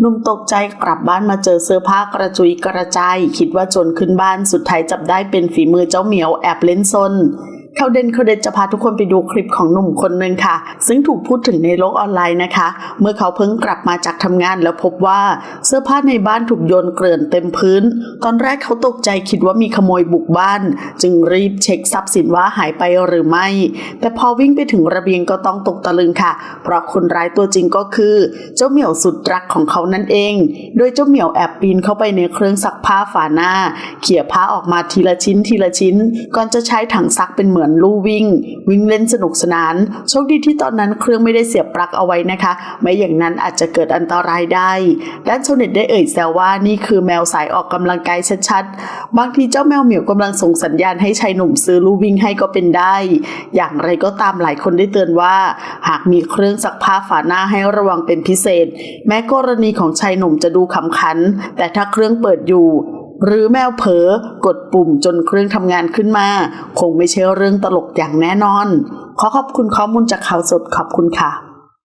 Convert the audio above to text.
หนุ่มตกใจกลับบ้านมาเจอเสื้อผ้ากระจุยกระจาย คิดว่าจนขึ้นบ้านสุดท้ายจับได้เป็นฝีมือเจ้าเหมียวแอบเล่นซน ข่าวเด่นข่าวเด็ดจะพาทุกคนไปดูคลิปของหนุ่มคนหนึ่งค่ะ ซึ่งถูกพูดถึงในโลกออนไลน์นะคะ เมื่อเขาเพิ่งกลับมาจากทำงานแล้วพบว่าเสื้อผ้าในบ้านถูกโยนเกลื่อนเต็มพื้น ตอนแรกเขาตกใจคิดว่ามีขโมยบุกบ้าน จึงรีบเช็คทรัพย์สินว่าหายไปหรือไม่ แต่พอวิ่งไปถึงระเบียงก็ต้องตกตะลึงค่ะ เพราะคนร้ายตัวจริงก็คือ เจ้าเหมียวสุดรักของเขานั่นเอง โดยเจ้าเหมียวแอบปีนเข้าไปในเครื่องซักผ้าฝาหน้า เขี่ยผ้าออกมาทีละชิ้นทีละชิ้น ก่อนจะใช้ถังซักเป็นเหมือนลู่วิ่ง วิ่งเล่นสนุกสนาน โชคดีที่ตอนนั้นเครื่องไม่ได้เสียบปลั๊กเอาไว้นะคะ ไม่อย่างนั้นอาจจะเกิดอันตรายได้ ด้านชาวเน็ตได้เอ่ยแซวว่านี่คือแมวสายออกกำลังกายชัดๆ บางทีเจ้าแมวเหมียวกำลังส่งสัญญาณให้ชายหนุ่มซื้อลู่วิ่งให้ก็เป็นได้ อย่างไรก็ตามหลายคนได้เตือนว่า หากมีเครื่องซักผ้าฝาหน้าให้ระวังเป็นพิเศษ แม้กรณีของชายหนุ่มจะดูขำขัน แต่ถ้าเครื่องเปิดอยู่ หรือแมวเผลอกดปุ่มจนเครื่องทำงานขึ้นมา คงไม่ใช่เรื่องตลกอย่างแน่นอน ขอขอบคุณข้อมูลจากข่าวสดขอบคุณค่ะ